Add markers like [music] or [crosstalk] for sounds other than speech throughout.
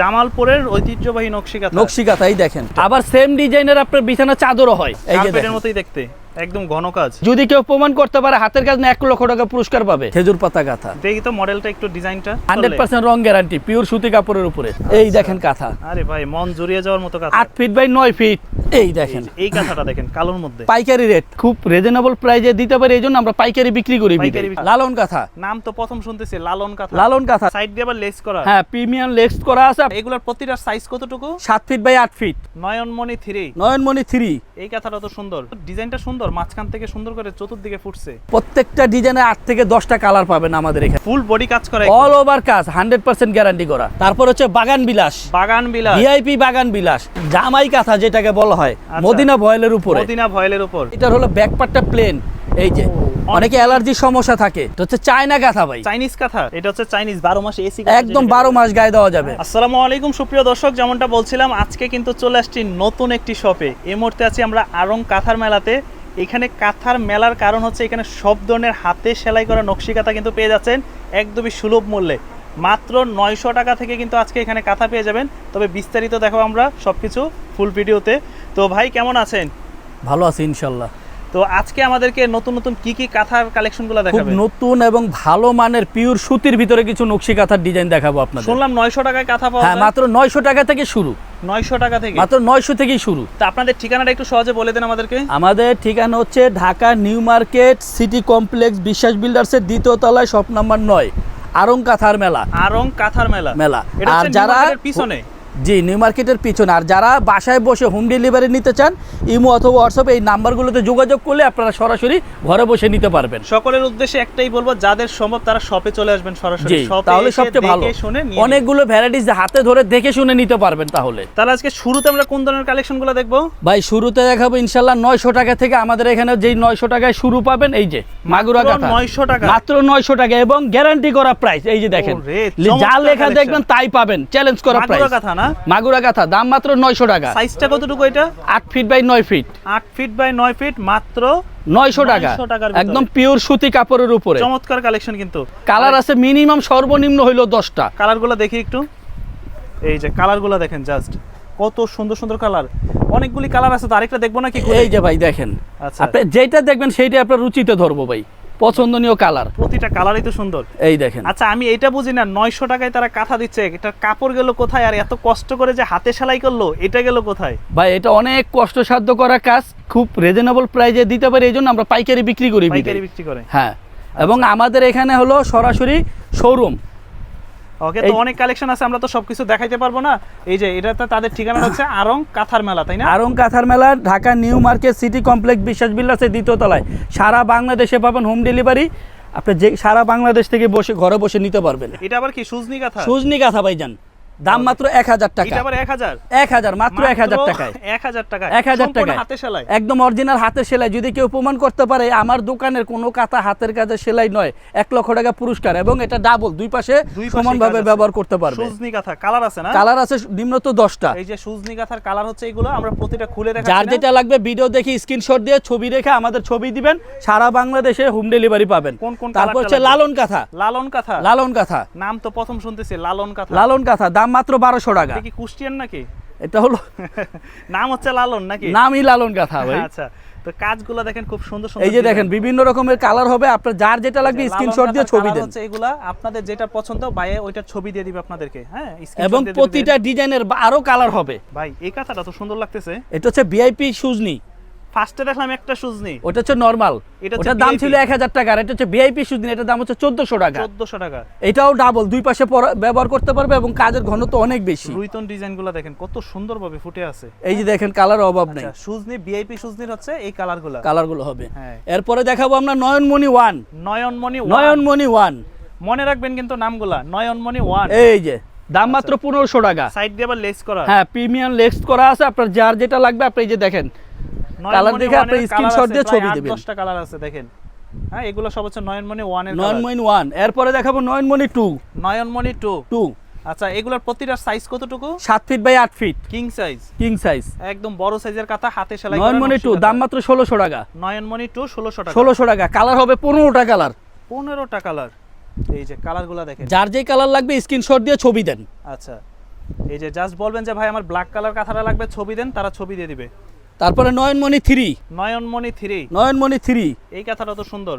জামালপুরের ঐতিহ্যবাহী নকশিকাথা। কাঁথা তাই দেখেন। আবার সেম ডিজাইনের আপনার বিছানা চাদরও হয়। এই মতোই দেখতে। একদম ঘন কাজ। যদি কেউ প্রমাণ করতে পারে হাতের কাজ না এক লক্ষ টাকা পুরস্কার পাবে। খেজুর পাতা কাঁথা দেখি তো মডেলটা একটু ডিজাইনটা হান্ড্রেড পার্সেন্ট রং গ্যারান্টি পিওর সুতি কাপড়ের উপরে। এই দেখেন কাঁথা। আরে ভাই মন জুড়িয়ে যাওয়ার মতো কাঁথা। আট ফিট বাই নয় ফিট এই দেখেন। এই কাঁথাটা দেখেন কালোর মধ্যে। পাইকারি রেট খুব রিজনেবল প্রাইজে দিতে পারি এই জন্য আমরা পাইকারি বিক্রি করি। লালন কাঁথা। নাম তো প্রথম শুনতেছি লালন কাঁথা। লালন কাঁথা। সাইড দিয়ে আবার লেস করা। হ্যাঁ প্রিমিয়াম লেক্স করা আছে। এগুলোর প্রতিটা সাইজ কতটুকু? সাত ফিট বাই আট feet Nayanmoni three Nayanmoni three এই কাঁথাটা তো সুন্দর। ডিজাইনটা সুন্দর মাঝখান থেকে সুন্দর করে চতুর্দিকে ফুটছে। প্রত্যেকটা ডিজাইনে আট থেকে দশটা কালার পাবেন আমাদের এখানে। ফুল বডি কাজ করে। অল ওভার কাজ হান্ড্রেড পার্সেন্ট গ্যারান্টি করা। তারপর হচ্ছে বাগান বিলাস। বাগান বিলাস। ভিআইপি বাগান বিলাস। জামাই কাঁথা যেটাকে বলা হয় আচ্ছা। মদিনা ভয়েলের উপর। মদিনা ভয়েলের উপর। এটার হলো ব্যাকপারটা প্লেন এই যে অনেকে অ্যালার্জির সমস্যা থাকে। এটা হচ্ছে চায়না কাঁথা ভাই। চাইনিজ কাঁথা এটা হচ্ছে চাইনিজ বারো মাসে এসি একদম বারো মাস গায়ে দেওয়া যাবে। আসসালামু আলাইকুম সুপ্রিয় দর্শক যেমনটা বলছিলাম আজকে কিন্তু চলে আসছি নতুন একটি শপে এই মুহূর্তে আছি আমরা আরং কাঁথার মেলাতে। এখানে কাঁথার মেলার কারণ হচ্ছে এখানে সব ধরনের হাতে সেলাই করা নকশি কাঁথা কিন্তু পেয়ে যাচ্ছেন একদমই সুলভ মূল্যে। মাত্র নয়শো টাকা থেকে কিন্তু আজকে এখানে কাঁথা পেয়ে যাবেন। তবে বিস্তারিত দেখো আমরা সবকিছু ফুল ভিডিওতে তো ভাই কেমন আছেন? ভালো আছে ইনশাল্লাহ। তো আজকে আমাদেরকে নতুন নতুন কি কি কাঁথার কালেকশনগুলো খুব দেখাবেন নতুন এবং ভালো মানের পিওর সুতির ভিতরে কিছু নকশি কাঁথার ডিজাইন দেখাবো আপনাদের। শুনলাম নয়শো টাকায় কাঁথা পাওয়া হ্যাঁ মাত্র নয়শো টাকা থেকে শুরু। নয়শো টাকা থেকে? মাত্র নয়শো থেকেই শুরু। তা আপনাদের ঠিকানাটা একটু সহজে বলে দেন আমাদেরকে। আমাদের ঠিকানা হচ্ছে Dhaka new market city complex Biswas বিল্ডার্সের দ্বিতীয় তলায় শপ নাম্বার নয় আরং কাঁথার মেলা। আরং কাঁথার মেলা। মেলা। আর যারা পিছনে। জি নিউ মার্কেটের পিছনে। আর যারা বাসায় বসে হোম ডেলিভারি নিতে চান ইমো অথবা হোয়াটসঅ্যাপ এই নাম্বারগুলোতে যোগাযোগ করলে আপনারা সরাসরি ঘরে বসে নিতে পারবেন। সকলের উদ্দেশ্যে একটাই বলব যাদের সম্ভব তারা শপে চলে আসবেন সরাসরি। তাহলে সবচেয়ে ভালো। অনেকগুলো ভ্যারাইটিস হাতে ধরে দেখে শুনে নিতে পারবেন তাহলে। তাহলে আজকে শুরুতে আমরা কোন ধরনের কালেকশনগুলো দেখব? ভাই শুরুতে দেখাবো ইনশাল্লাহ নয়শো টাকা থেকে আমাদের এখানে যেই নয়শো টাকায় শুরু পাবেন এই যে মাগুরা কাঁথা 900 টাকা? মাত্র নয়শো টাকা এবং গ্যারান্টি করা প্রাইস এই যে দেখেন। যা লেখা দেখবেন তাই পাবেন চ্যালেঞ্জ করা প্রাইস কাঁথা না? মাগুরা কাঁথা দাম মাত্র নয়শো টাকা। সাইজটা কতটুকু এটা? আট ফিট বাই নয় ফিট। আট ফিট বাই নয় ফিট মাত্র নয়শো টাকা। 900 টাকার ভিতরে। একদম পিওর সুতি কাপড়ের উপরে। চমৎকার কালেকশন কিন্তু। কালার আছে মিনিমাম সর্বনিম্ন হইল দশটা। কালারগুলো দেখি একটু। এই যে কালারগুলো দেখেন জাস্ট কত সুন্দর সুন্দর কালার অনেকগুলি কালার আছে তো আরেকটা দেখব না কি এই যে ভাই দেখেন। আচ্ছা। আপনি যেটা দেখবেন সেইটা আপনার রুচিতে ধরবো ভাই। পছন্দনীয় কালার। প্রতিটা কালারই তো সুন্দর। এই দেখেন। আচ্ছা আমি এটা বুঝি না নয়শো টাকায় তারা কাঁথা দিচ্ছে এটা কাপড় গেল কোথায় আর এত কষ্ট করে যে হাতে সেলাই করল এটা গেল কোথায়? ভাই এটা অনেক কষ্টসাধ্য করা কাজ খুব রিজনেবল প্রাইজে দিতে পারি এই জন্য আমরা পাইকারি বিক্রি করি পাইকারি বিক্রি করে। হ্যাঁ এবং আমাদের এখানে হলো সরাসরি শোরুম ওকে তো অনেক কালেকশন আছে আমরা তো সবকিছু দেখাইতে পারব না। এই যে এটা তাদের ঠিকানা হচ্ছে আরং কাঁথার মেলা তাই না? আরং কাথার মেলা Dhaka new market city complex Biswas বিল্লাসের দ্বিতীয় তলায়। সারা বাংলাদেশে পাবেন হোম ডেলিভারি। আপনি যে সারা বাংলাদেশ থেকে বসে ঘরে বসে নিতে পারবেন। এটা আবার কি সুজনি কাঁথা? সুজনি কাঁথা ভাইজান। দাম মাত্র এক হাজার টাকা। এক হাজার? এক হাজার মাত্র এক হাজার টাকায়। এক হাজার টাকা এক হাজার টাকায়। হাতে সেলাই? একদম অরিজিনাল হাতের সেলাই। যদি কেউ প্রমাণ করতে পারে আমার দোকানের কোনো কাঁথা হাতের কাজে সেলাই নয়। এক লক্ষ টাকা পুরস্কার এবং এটা ডাবল দুই পাশে সমানভাবে ব্যবহার করতে পারবে। সুজনি কাঁথা কালার আছে না? কালার আছে নিম্নত দশটা। এই যে সুজনি কাঁথার কালার হচ্ছে এগুলো আমরা প্রতিটা খুলে যার যেটা লাগবে ভিডিও দেখে স্ক্রিনশট দিয়ে ছবি রেখে আমাদের ছবি দিবেন। সারা বাংলাদেশে হোম ডেলিভারি পাবেন। কোন কোন তারপর হচ্ছে লালন কাঁথা। লালন কাঁথা? লালন কাঁথা। নাম তো প্রথম শুনতেছি লালন কাঁথা। লালন কাঁথা। দাম মাত্র বারোশো টাকা। কি কুষ্টিয়ান নাকি? এটা হলো নাম হচ্ছে লালন নাকি? নামই লালন কাঁথা ভাই। আচ্ছা তো কাজগুলো দেখেন খুব সুন্দর সুন্দর এই যে দেখেন বিভিন্ন রকমের কালার হবে আপনার যার যেটা লাগবে স্ক্রিনশট দিয়ে ছবি দেন। হচ্ছে এগুলা। আপনাদের যেটা পছন্দ বাইরে ওইটার ছবি দিয়ে দিবে আপনাদেরকে হ্যাঁ? এবং। প্রতিটা ডিজাইনের আরও কালার হবে। ভাই এই কাঁথাটা তো সুন্দর লাগতেছে। এটা হচ্ছে ভিআইপি সুজনি ফার্স্টে দেখলাম একটা সুজনি ওটা হচ্ছে নর্মাল ওটার দাম ছিল এক হাজার টাকা আর এটা হচ্ছে ভিআইপি সুজনি এটার দাম হচ্ছে টাকা। টাকা। এটাও ডাবল দুই পাশে ব্যবহার করতে পারবে এবং কাজের ঘনত্ব অনেক বেশি। রুইতন দেখেন কত সুন্দরভাবে ফুটে আছে। এই যে দেখেন কালার অভাব নেই। আচ্ছা সুজনি ভিআইপি সুজনির হচ্ছে এই কালারগুলো হবে। হ্যাঁ। এরপরে দেখাবো আমরা Nayanmoni one. Nayanmoni one. Nayanmoni one. মনে রাখবেন কিন্তু নামগুলা নয়নমণি ওয়ান। এই যে দাম মাত্র পনেরোশো টাকা। সাইড দিয়ে আবার লেস করা। হ্যাঁ প্রিমিয়াম লেক্স করা আছে আপনার যার যেটা লাগবে আপনি এই যে দেখেন কালার নয়নমণি দেখে one আপনি এর দিয়ে ছবি দিবেন। দশটা কালার আছে দেখেন। হ্যাঁ এগুলো সব হচ্ছে নয়নমণি ওয়ানের নয়নমণি ওয়ান এরপরে দেখাবো Nayanmoni two Nayanmoni two two আচ্ছা এগুলোর প্রতিটা সাইজ কতটুকু? Feet by feet king size king size একদম বড় সাইজের কাঁথা হাতে সেলাই নয়নমণি দাম মাত্র টাকা। নয়নমণি টাকা। কালার হবে পনেরোটা কালার পনেরোটা কালার এই যে কালারগুলো দেখেন। যার যেই কালার লাগবে স্ক্রিনশট দিয়ে ছবি দেন। আচ্ছা। এই যে জাস্ট বলবেন যে ভাই আমার ব্ল্যাক কালার কাঁথাটা লাগবে ছবি দেন তারা ছবি দিয়ে দিবে। তারপরে Nayanmoni three. Nayanmoni three. Nayanmoni three. এই কাঁথাটা তো সুন্দর।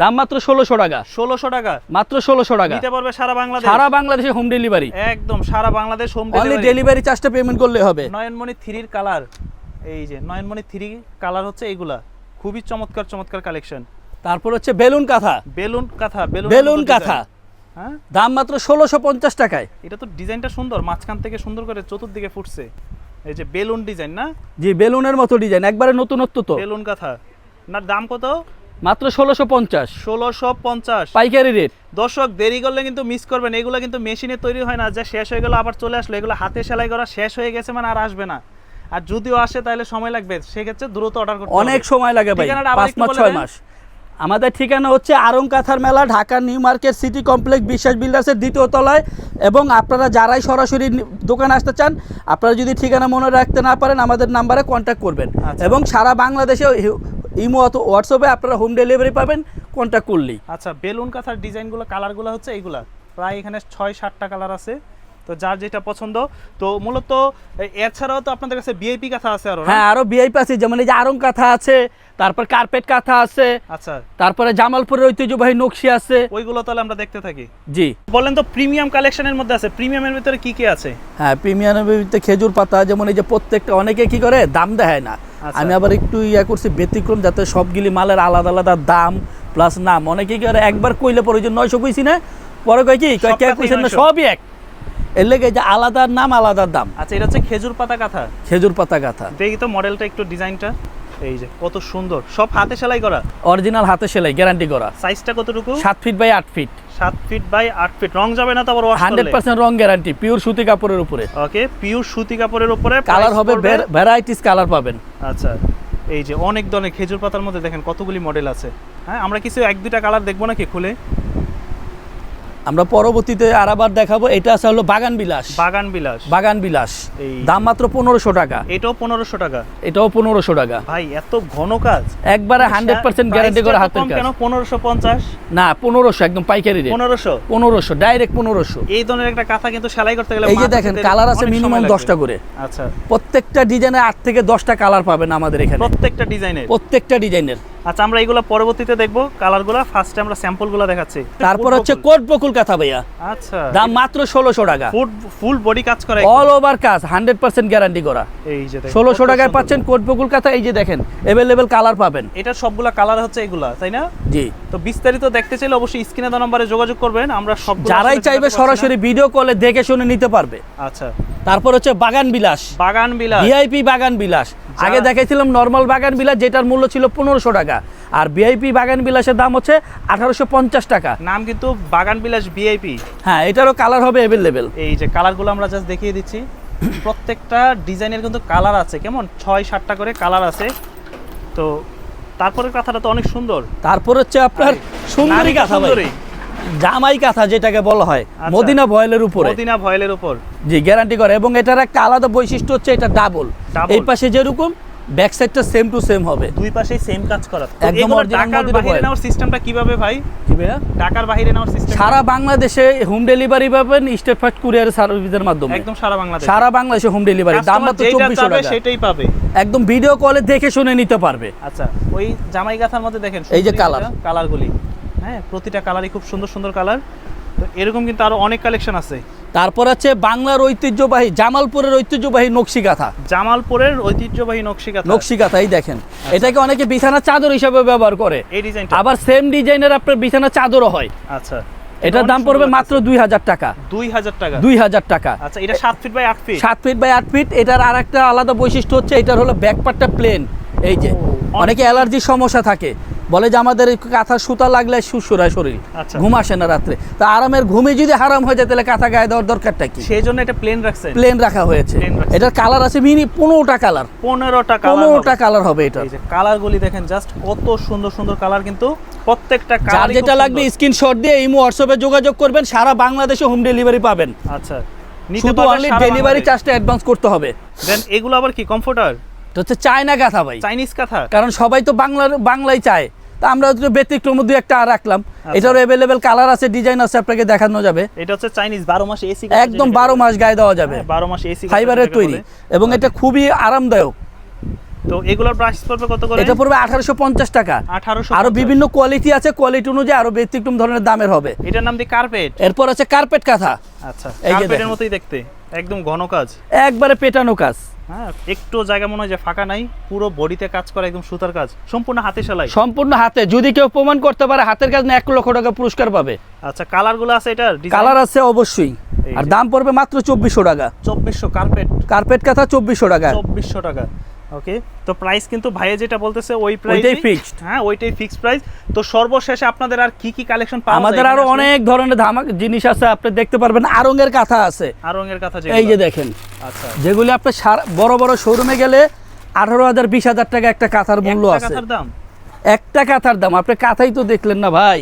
দাম মাত্র ষোলোশো টাকা। ষোলোশো টাকা। মাত্র ষোলোশো টাকা। নিতে পারবে সারা বাংলাদেশ। সারা বাংলাদেশে হোম ডেলিভারি একদম সারা বাংলাদেশ হোম ডেলিভারি ডেলিভারি চার্জটা পেমেন্ট করলে হবে। নয়নমণি থ্রির কালার এই যে নয়নমণি থ্রি কালার হচ্ছে এইগুলা। খুবই চমৎকার চমৎকার কালেকশন তারপর হচ্ছে বেলুন কাঁথা। বেলুন কাঁথা বেলুন বেলুন কাঁথা। হ্যাঁ? দাম মাত্র ষোলোশো পঞ্চাশ টাকায়। এটা তো ডিজাইনটা সুন্দর। মাঝখান থেকে সুন্দর করে চতুর্দিকে ফুটছে। এই যে বেলুন ডিজাইন না? জি বেলুনের মতো ডিজাইন একবারে নতুনত্ব তো। বেলুন কাঁথা না দাম কত? মাত্র ষোলোশো পঞ্চাশ। ষোলোশো পঞ্চাশ। পাইকারি রেট দর্শক দেরি করলে কিন্তু মিস করবেন। এগুলো কিন্তু মেশিনে তৈরি হয় না যে শেষ হয়ে গেল আবার চলে আসলো। এগুলো হাতে সেলাই করা শেষ হয়ে গেছে মানে আর আসবে না। আর যদিও আসে তাহলে সময় লাগবে। সেক্ষেত্রে দ্রুত অর্ডার করতে অনেক সময় লাগে ভাই পাঁচ মাস ছয় মাস। আমাদের ঠিকানা হচ্ছে আরং কাথার মেলা Dhaka new market city complex Biswas বিল্ডার্সের দ্বিতীয় তলায়। এবং আপনারা যারাই সরাসরি দোকানে আসতে চান আপনারা যদি ঠিকানা মনে রাখতে না পারেন আমাদের নাম্বারে কন্ট্যাক্ট করবেন। আচ্ছা। এবং সারা বাংলাদেশে ইমো অথবা হোয়াটসঅ্যাপে আপনারা হোম ডেলিভারি পাবেন কন্ট্যাক্ট করলেই। আচ্ছা বেলুন কাঁথার ডিজাইনগুলো কালারগুলো হচ্ছে এইগুলা। প্রায় এখানে ছয় সাতটা কালার আছে। তো যার যেটা পছন্দ। তো মূলত এছাড়াও তো আপনাদের কাছে বিআইপি কাঁথা আছে আরও হ্যাঁ আরও ভিআইপি আছে। যেমন এই যে আরং কাঁথা আছে তারপর কার্পেট কাঁথা আছে। আচ্ছা। তারপরে জামালপুরের ঐতিহ্যবাহী নকশি আছে। ওইগুলো তাহলে আমরা দেখতে থাকি। জি। বলেন তো প্রিমিয়াম কালেকশনের মধ্যে আছে। প্রিমিয়ামের ভিতরে কি কি আছে? হ্যাঁ প্রিমিয়ামের ভিতরে খেজুর পাতা যেমন এই যে প্রত্যেকটা অনেকে কি করে দাম দেয় না। আচ্ছা। আমি আবার একটু ইয়া করছি ব্যতিক্রম যাতে সবগুলি মালের আলাদা আলাদা দাম প্লাস নাম। অনেকে কি করে একবার কইলে পরে যে নয়শো কইছি না পরে কয় কি কয় কে কইছেন না সবই এক। এর লেগে যে আলাদা নাম আলাদা দাম। আচ্ছা এটা হচ্ছে খেজুর পাতা কাঁথা। খেজুর পাতা গাথা দেখি তো মডেলটা একটু ডিজাইনটা এই যে কত সুন্দর। সব হাতে সেলাই করা? অরিজিনাল হাতে সেলাই গ্যারান্টি করা। সাইজটা কতটুকু? সাত ফিট বাই আট ফিট সাত ফিট বাই আট ফিট রং যাবে না তো আবার হান্ড্রেড পার্সেন্ট রং গ্যারান্টি পিওর সুতি কাপড়ের উপরে। ওকে পিওর সুতি কাপড়ের উপরে কালার হবে ভ্যারাইটিস কালার পাবেন। আচ্ছা এই যে অনেক ধরনের খেজুর পাতার মধ্যে দেখেন কতগুলি মডেল আছে। হ্যাঁ আমরা কিছু এক দুইটা কালার দেখব নাকি খুলে? আমরা পরবর্তীতে আর আবার দেখাবো এটা আছে হলো বাগান বিলাস বাগান বিলাস বাগান বিলাস দাম মাত্র পনেরোশো টাকা। এটাও পনেরোশো টাকা। এটাও পনেরোশো টাকা। ভাই এত ঘন কাজ। একবারে হান্ড্রেড পার্সেন্ট গ্যারান্টি করে হাতের কাজ। কেন? পনেরোশো পঞ্চাশ? না পনেরোশো একদম পাইকারি রেট পনেরোশো? পনেরোশো ডাইরেক্ট পনেরোশো। এই ধরনের একটা কাঁথা কিন্তু সেলাই করতে গেলে এই যে দেখেন কালার আছে মিনিমাম দশটা করে। আচ্ছা। প্রত্যেকটা ডিজাইনে আট থেকে দশটা কালার পাবেন আমাদের এখানে। প্রত্যেকটা ডিজাইনের? প্রত্যেকটা ডিজাইনের। আচ্ছা আমরা এগুলো পরবর্তীতে দেখব কালারগুলো ফার্স্টে আমরা স্যাম্পলগুলো দেখাচ্ছি। তারপর হচ্ছে কোট বকুল কাঁথা ভাইয়া। আচ্ছা। দাম মাত্র টাকা। ফুল বডি কাজ করে অল ওভার কাজ হান্ড্রেড পার্সেন্ট গ্যারান্টি করা। এই যে টাকায় পাচ্ছেন কোট বকুল কাঁথা এই যে দেখেন কালার পাবেন। এটা সবগুলা কালার হচ্ছে এগুলা তাই না? জি। তো বিস্তারিত দেখতে চাইলে অবশ্যই স্ক্রিনে দেওয়া নম্বরে যোগাযোগ করবেন আমরা সব যারাই চাইবে সরাসরি ভিডিও কলে দেখে শুনে নিতে পারবে। আচ্ছা। তারপর হচ্ছে বাগান বিলাস। বাগান বিলাস। ভিআইপি বাগান বিলাস। আগে দেখাইছিলাম নর্মাল বাগান বিলাস যেটার মূল্য ছিল পনেরোশো টাকা। আর ভিআইপি বাগান বিলাসের দাম হচ্ছে আঠারোশো পঞ্চাশ টাকা। নাম কিন্তু বাগান বিলাস ভিআইপি হ্যাঁ এটারও কালার হবে অ্যাভেলেবেল এই যে কালারগুলো আমরা জাস্ট দেখিয়ে দিচ্ছি। [clears throat] প্রত্যেকটা ডিজাইনের কিন্তু কালার আছে কেমন? ছয় সাতটা করে কালার আছে। তো তারপরে কথাটা তো অনেক সুন্দর। তারপর হচ্ছে আপনার সুন্দরী কাঁথা সুন্দরী। জামাই কাঁথা যেটাকে বলা হয় আচ্ছা। মদিনা ভয়েলের উপরে। মদিনা ভয়েলের উপর। জি গ্যারান্টি করে। এবং এটার একটা আলাদা বৈশিষ্ট্য হচ্ছে এটা ডাবল এই পাশে যেরকম ব্যাক সাইডটা সেম টু সেম হবে। দুই পাশেই সেম কাজ করা। একদম ঢাকার বাইরে নেওয়ার সিস্টেমটা কীভাবে ভাই? কি ভাইয়া? ঢাকার বাইরে নেওয়ার সিস্টেম সারা বাংলাদেশে হোম ডেলিভারি পাবেন স্টেট ফাস্ট কুরিয়ার সার্ভিসের মাধ্যমে। একদম সারা বাংলাদেশ। সারা বাংলাদেশে হোম ডেলিভারি দাম মাত্র টাকা। সেটাই পাবে। একদম ভিডিও কলে দেখে শুনে নিতে পারবে। আচ্ছা ওই জামাই গাথার মধ্যে দেখেন এই যে colour। কালারগুলি হ্যাঁ প্রতিটা কালারই খুব সুন্দর সুন্দর কালার। তো এরকম কিন্তু আরও অনেক কালেকশন আছে। তারপর আছে বাংলার ঐতিহ্যবাহী জামালপুরের ঐতিহ্যবাহী নকশি কাঁথা জামালপুরের ঐতিহ্যবাহী নকশি কাঁথা নকশি কাঁথা এই দেখেন। এটাকে অনেকে বিছানা চাদর হিসাবে ব্যবহার করে। এই ডিজাইনটা। আবার সেম ডিজাইনের আপনার বিছানা চাদরও হয়। আচ্ছা। এটার দাম পড়বে মাত্র দুই হাজার টাকা। দুই হাজার টাকা। দুই হাজার টাকা। আচ্ছা এটা সাত ফিট বাই আট ফিট সাত ফিট বাই আট ফিট এটার আর একটা আলাদা বৈশিষ্ট্য হচ্ছে এটার হলো ব্যাক পার্টটা প্লেন এই যে অনেকে অ্যালার্জির সমস্যা থাকে। বলে যে আমাদের কাঁথা সুতা লাগলে সুসুরায় শরীর আচ্ছা। ঘুম আসে না রাত্রে। তা আরামের ঘুমে যদি হারাম হয়ে যায় তাহলে কাঁথা গায়ে দেওয়ার দরকারটা কি? সেই জন্য এটা প্লেন রাখছেন? প্লেন রাখা হয়েছে। এটার কালার আছে মিনি পনেরোটা কালার পনেরোটা পনেরোটা কালার হবে এটা। এই যে কালারগুলি দেখেন জাস্ট কত সুন্দর সুন্দর কালার কিন্তু প্রত্যেকটা কালার যেটা লাগবে স্ক্রিনশট দিয়ে ইমো হোয়াটসঅ্যাপে যোগাযোগ করবেন সারা বাংলাদেশে হোম ডেলিভারি পাবেন। আচ্ছা। শুধু অনলি ডেলিভারি। চার্জটা অ্যাডভান্স করতে হবে। দেন এগুলো আবার কি কমফোর্টার এটা হচ্ছে চায়না কাঁথা ভাই। চাইনিজ কাঁথা কারণ সবাই তো বাংলার বাংলাই চায়। তা আমরা একটু ব্যতিক্রম দু একটা আর রাখলাম। আচ্ছা। এটারও অ্যাভেলেবেল কালার আছে ডিজাইন আছে আপনাকে দেখানো যাবে। এটা হচ্ছে চাইনিজ বারো মাস এসি একদম বারো মাস গায়ে দেওয়া যাবে। বারো মাস এসি ফাইবারের তৈরি। এবং এটা খুবই আরামদায়ক। তো এগুলোর প্রাইস পড়বে কত করে? এটা পড়বে আঠারোশো পঞ্চাশ টাকা। আঠারোশো আরও বিভিন্ন কোয়ালিটি আছে কোয়ালিটি অনুযায়ী আরও ব্যতিক্রম ধরনের দামের হবে। এটার নাম দিয়ে কার্পেট এরপর আছে কার্পেট কাঁথা আচ্ছা কার্পেটের মতোই দেখতে। একদম ঘন কাজ। একবারে পেটানো কাজ। হ্যাঁ একটু জায়গা মনে হয় যে ফাঁকা নাই পুরো বডিতে কাজ করা একদম সুতার কাজ সম্পূর্ণ হাতে সেলাই। সম্পূর্ণ হাতে যদি কেউ প্রমাণ করতে পারে হাতের কাজ না এক লক্ষ টাকা পুরস্কার পাবে। আচ্ছা কালারগুলো আছে এটার কালার আছে অবশ্যই। আর দাম পড়বে মাত্র চব্বিশশো টাকা। চব্বিশশো কার্পেট কার্পেট কাঁথা চব্বিশশো টাকা। চব্বিশশো টাকা। ওকে তো প্রাইস কিন্তু ভাইয়ে যেটা বলতেছে ওই fixed। হ্যাঁ ওইটাই ফিক্সড প্রাইস তো সর্বশেষে আপনাদের আর কি কি কালেকশন পাওয়া আমাদের আরও অনেক ধরনের ধামাক জিনিস আছে আপনি দেখতে পারবেন। আরঙের কাঁথা আছে। আরঙের কথা এই যে দেখেন। আচ্ছা। যেগুলি আপনি বড় বড় শোরুমে গেলে আঠারো হাজার বিশ হাজার টাকা একটা কাঁথার মূল্য আছে। কাঁথার দাম? একটা কাঁথার দাম। আপনি কাঁথাই তো দেখলেন না ভাই।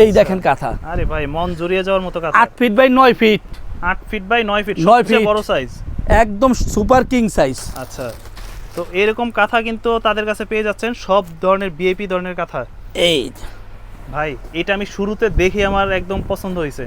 এই দেখেন কাঁথা। আরে ভাই মন জুড়িয়ে যাওয়ার মতো কাঁথা। আট ফিট বাই নয় ফিট আট ফিট বাই নয় ফিট নয় feet। বড় সাইজ একদম সুপার কিং সাইজ আচ্ছা। তো এরকম কাঁথা কিন্তু তাদের কাছে পেয়ে যাচ্ছেন। সব ধরনের বিএপি ধরনের কাঁথা। এই ভাই এটা আমি শুরুতে দেখে আমার একদম পছন্দ হয়েছে।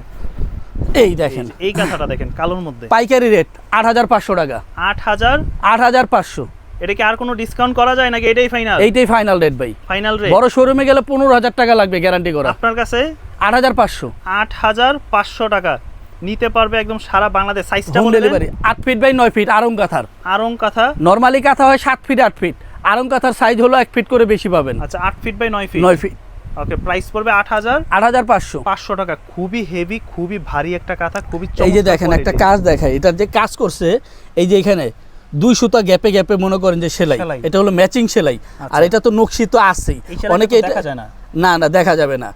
এই দেখেন। এই কাঁথাটা দেখেন কালোর মধ্যে। পাইকারি রেট আট হাজার পাঁচশো টাকা। আট হাজার? আট হাজার পাঁচশো। এটা কি আর কোনো ডিসকাউন্ট করা যায় নাকি? এটাই ফাইনাল এইটাই ফাইনাল রেট ভাই। ফাইনাল রেট বড় শোরুমে গেলে পনেরো হাজার টাকা লাগবে গ্যারান্টি করা। আপনার কাছে? আট হাজার পাঁচশো। আট হাজার পাঁচশো টাকা। নিতে পারবে একদম সারা বাংলাদেশ সাইজটা হোম ডেলিভারি আট ফিট বাই নয় ফিট আরং কাঁথার। আরং কাঁথা। নর্মালি কাঁথা হয় সাত ফিট আট ফিট আরং কাঁথার সাইজ হলো এক ফিট করে বেশি পাবেন। আচ্ছা আট ফিট বাই নয় ফিট নয় ফিট ওকে প্রাইস পড়বে আট হাজার। আট হাজার পাঁচশো। পাঁচশো টাকা। খুবই হেভি খুবই ভারী একটা কাঁথা খুবই এই যে দেখেন একটা কাজ দেখায় এটা যে কাজ করছে এই যে এখানে দুই সুতা গ্যাপে গ্যাপে মনে করেন যে সেলাই। এটা হলো ম্যাচিং সেলাই। আর এটা তো নকশি তো আছেই। অনেকে এটা- দেখা যায় না। না না দেখা যাবে না।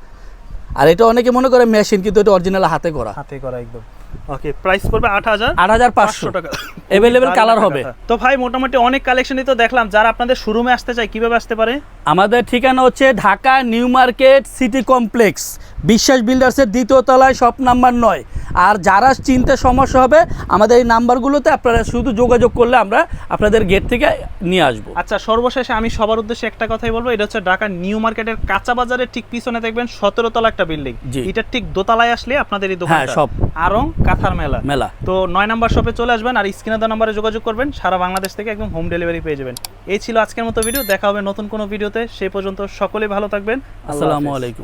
আর এটা অনেকে মনে করে মেশিন কিন্তু এটা অরিজিনাল হাতে করা। হাতে করা একদম। ওকে প্রাইস পড়বে আট হাজার আট হাজার পাঁচশো। টাকা। Colour একটা হবে। তো ভাই মোটামুটি অনেক কালেকশনই তো দেখলাম। যারা আপনাদের শোরুমে আসতে চায় কীভাবে আসতে পারে? আমাদের ঠিকানা হচ্ছে Dhaka new market city complex. Biswas বিল্ডার্সের দ্বিতীয় তলায় শপ নাম্বার নয়। আর যারা চিনতে সমস্যা হবে আমাদের এই নাম্বারগুলোতে আপনারা শুধু যোগাযোগ করলে আমরা আপনাদের গেট থেকে নিয়ে আসব। আচ্ছা সর্বশেষে আমি সবার উদ্দেশ্যে একটা কথাই বলব। এটা হচ্ছে ঢাকা নিউ মার্কেটের কাঁচা বাজারের ঠিক পিছনে দেখবেন সতেরো তলা একটা বিল্ডিং। এটা ঠিক দোতলায় আসলে আপনাদের এই দোকান হ্যাঁ, সব। আরং কাঁথার মেলা। মেলা। তো নয় নাম্বার শপে চলে আসবেন আর স্ক্রিনে দেওয়া নাম্বারে যোগাযোগ করবেন সারা বাংলাদেশ থেকে একদম হোম ডেলিভারি পেয়ে যাবেন। এই ছিল আজকের মতো ভিডিও দেখা হবে নতুন কোনো ভিডিওতে সেই পর্যন্ত সকলে ভালো থাকবেন। আসসালামু আলাইকুম।